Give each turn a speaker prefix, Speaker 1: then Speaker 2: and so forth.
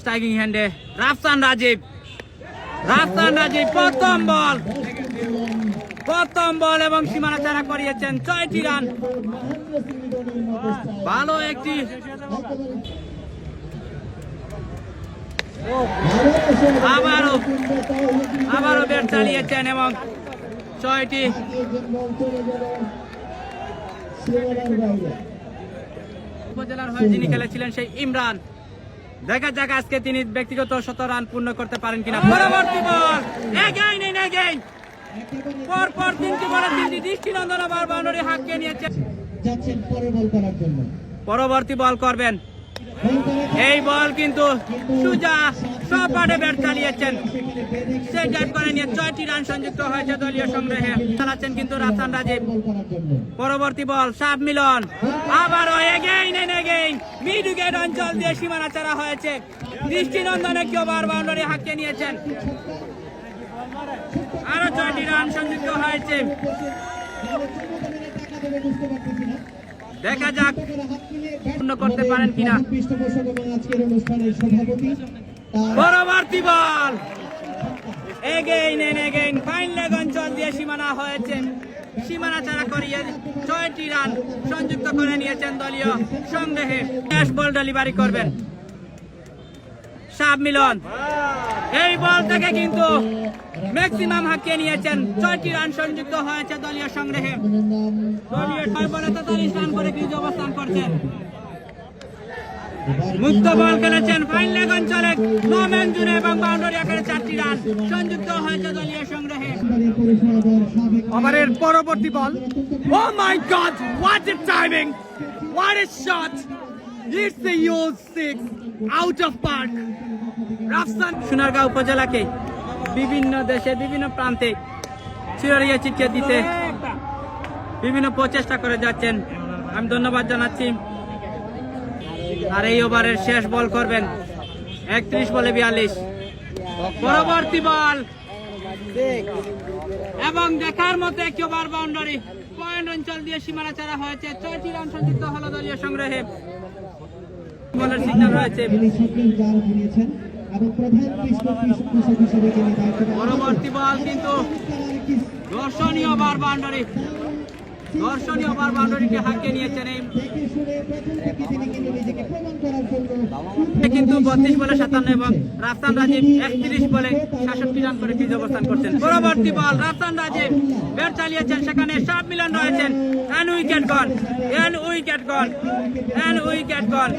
Speaker 1: Striking হ্যান্ডে রাফসান রাজীব রাফসান রাজীব প্রথম বল। প্রথম বল এবং সীমানা চারা করিয়েছেন ছয়টি রান। ভালো একটি আবারও আবারও ব্যাট চালিয়েছেন এবং ছয়টি উপজেলার হয়ে যিনি খেলেছিলেন সেই ইমরান। দেখা যাক আজকে তিনি ব্যক্তিগত শত রান পূর্ণ করতে পারেন কিনা। পরবর্তী বল। এগেইন এন্ড এগেইন পর পর তিনটি বলে তিনটি দৃষ্টিনন্দন আবার বাউন্ডারি হাঁকিয়ে নিয়েছে।
Speaker 2: যাচ্ছেন পরে বল করার জন্য।
Speaker 1: পরবর্তী বল করবেন। এই বল কিন্তু সুজা সব পাটে ব্যাট চালিয়েছেন। সেই ড্রাইভ করে নিয়ে ছয়টি রান সংযুক্ত হয়েছে দলীয় সংগ্রহে। চালাচ্ছেন কিন্তু রাফসান রাজীব। পরবর্তী বল সাব মিলন আবারও again and again mid wicket অঞ্চল দিয়ে সীমানা ছাড়া হয়েছে। দৃষ্টিনন্দনে কেউ বার বাউন্ডারি হাঁকিয়ে নিয়েছেন। আরও ছয়টি রান সংযুক্ত হয়েছে। দেখা যাক পূর্ণ করতে পারেন কিনা। পরবর্তী বল। Again and again fine leg অঞ্চল দিয়ে সীমানা হয়েছে। সীমানা ছাড়া করিয়ে ছয়টি রান সংযুক্ত করে নিয়েছেন দলীয় সন্দেহে ক্যাশ বল ডেলিভারি করবেন। সাব মিলন। এই বল থেকে কিন্তু ম্যাক্সিমাম হাঁকিয়ে নিয়েছেন। ছয়টি রান সংযুক্ত হয়েছে দলীয় সংগ্রহে। দলীয় ছয় বলে রান করে কিন্তু অবস্থান করছেন। মুক্ত বল খেলেছেন ফাইন লেগ অঞ্চলে নো ম্যান জুড়ে এবং বাউন্ডারি আকারে চারটি রান। সংযুক্ত হয়েছে দলীয় সংগ্রহে। ওভারের পরবর্তী বল। ও my god what a timing what a shot it's the huge six out of park Rafsan Sonargaon উপজেলাকে বিভিন্ন দেশে বিভিন্ন প্রান্তে চিররিয়ে চিঠিয়ে দিতে বিভিন্ন প্রচেষ্টা করে যাচ্ছেন। আমি ধন্যবাদ জানাচ্ছি। আর এই ওভারের শেষ বল করবেন। একত্রিশ বলে বিয়াল্লিশ। পরবর্তী বল। এবং দেখার মতো একটি ওভার বাউন্ডারি। পয়েন্ট অঞ্চল দিয়ে সীমানা ছাড়া হয়েছে। ছয়টি রান সংযুক্ত হলো দলীয় সংগ্রহে। পরবর্তী বল কিন্তু দর্শনীয় ওভার বাউন্ডারি। দর্শনীয় ওভার বাউন্ডারিকে হাঁকিয়ে নিয়েছেন এই কিন্তু বত্রিশ বলে সাতান্ন এবং রাফসান রাজীব একত্রিশ বলে সাতষট্টি রান করে ক্রিজ অবস্থান করছেন। পরবর্তী বল রাফসান রাজীব ব্যাট চালিয়েছেন সেখানে সাত মিলন রয়েছেন। And wicket gone and wicket gone and wicket gone